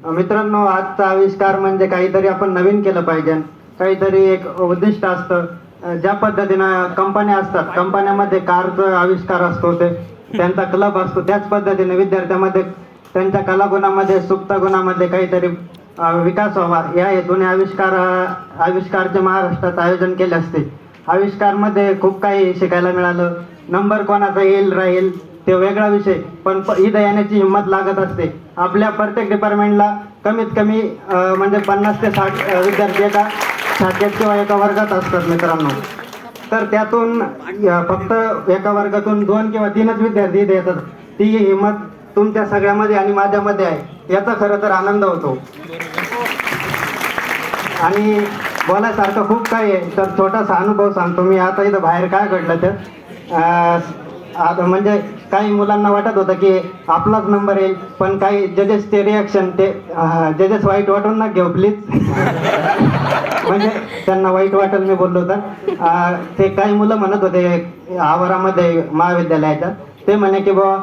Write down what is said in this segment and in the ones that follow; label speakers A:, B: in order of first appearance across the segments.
A: मित्रांनो आजचा आविष्कार म्हणजे काहीतरी आपण नवीन केलं पाहिजे. काहीतरी एक उद्दिष्ट असतं ज्या पद्धतीनं कंपन्या असतात कंपन्यामध्ये कारचा आविष्कार असतो ते त्यांचा क्लब असतो त्याच पद्धतीने विद्यार्थ्यामध्ये त्यांच्या कलागुणामध्ये सुप्त गुणामध्ये काहीतरी विकास व्हावा. या हेतूने आविष्कार आविष्कारचे महाराष्ट्रात आयोजन केले असते. आविष्कारमध्ये खूप काही शिकायला मिळालं. नंबर कोणाचा येईल राहील. ते वेगळा विषय पण प- इथं येण्याची हिंमत लागत असते. आपल्या प्रत्येक डिपार्टमेंटला कमीत कमी म्हणजे पन्नास ते साठ विद्यार्थी एका शाखेत किंवा एका वर्गात असतात मित्रांनो. तर त्यातून फक्त एका वर्गातून दोन किंवा तीनच विद्यार्थी देतात ती हिंमत तुमच्या सगळ्यामध्ये आणि माझ्यामध्ये आहे. याचा खरं तर आनंद होतो. आणि बोलायसारखं खूप काही आहे. तर छोटासा अनुभव सांगतो मी. आता इथं बाहेर काय घडलं तर म्हणजे काही मुलांना वाटत होतं की आपलाच नंबर येईल पण काही जजेस ते रिॲक्शन ते जजेस वाईट वाटून ना घेऊ प्लीज म्हणजे त्यांना वाईट वाटेल मी बोललो होतं. ते काही मुलं म्हणत होते आवारामध्ये महाविद्यालयाच्या. ते म्हणे की बुवा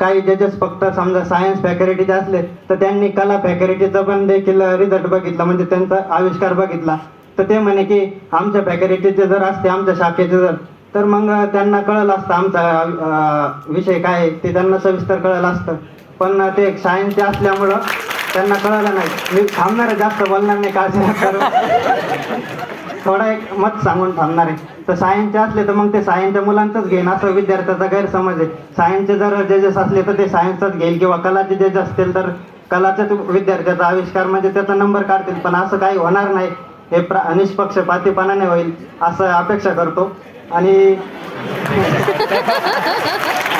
A: काही जजेस फक्त समजा सायन्स फॅकल्टीचे असले तर त्यांनी कला फॅकल्टीचा पण देखील रिझल्ट बघितला म्हणजे त्यांचा आविष्कार बघितला. तर ते म्हणे की आमच्या फॅकल्टीचे जर असते आमच्या शाखेचे जर तर मग त्यांना कळलं असतं आमचा विषय काय आहे ते त्यांना सविस्तर कळलं असतं. पण ते सायन्सचे असल्यामुळं त्यांना कळलं नाही. मी थांबणार आहे जास्त बोलणार नाही काळजी थोडा एक मत सांगून थांबणार आहे. तर सायन्सचे असले तर मग ते सायन्सच्या मुलांचंच घेईन असं विद्यार्थ्याचा गैरसमज आहे. सायन्सचे जर जजेस असले तर ते सायन्सच घेईल किंवा कलाचे जज असतील तर कलाच्याच विद्यार्थ्याचा आविष्कार म्हणजे त्याचा नंबर काढतील. पण असं काही होणार नाही. हे प्र निष्पक्षपातीपणाने होईल असं अपेक्षा करतो. आणि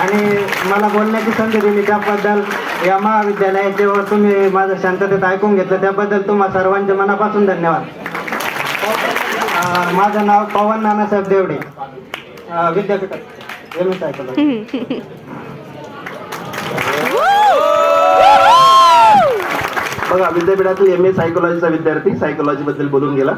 A: आणि मला बोलण्याची संधी दिली. त्याबद्दल या महाविद्यालयाचे व तुम्ही माझं शांततेत ऐकून घेतलं. त्याबद्दल तुम्हा सर्वांचे मनापासून धन्यवाद. अं, माझं नाव पवन नानासाहेब देवडे. विद्यापीठात एम एस ऐकलं
B: बघा विद्यापीठातील एम ए सायकोलॉजीचा विद्यार्थी सायकोलॉजी बद्दल बोलून गेला.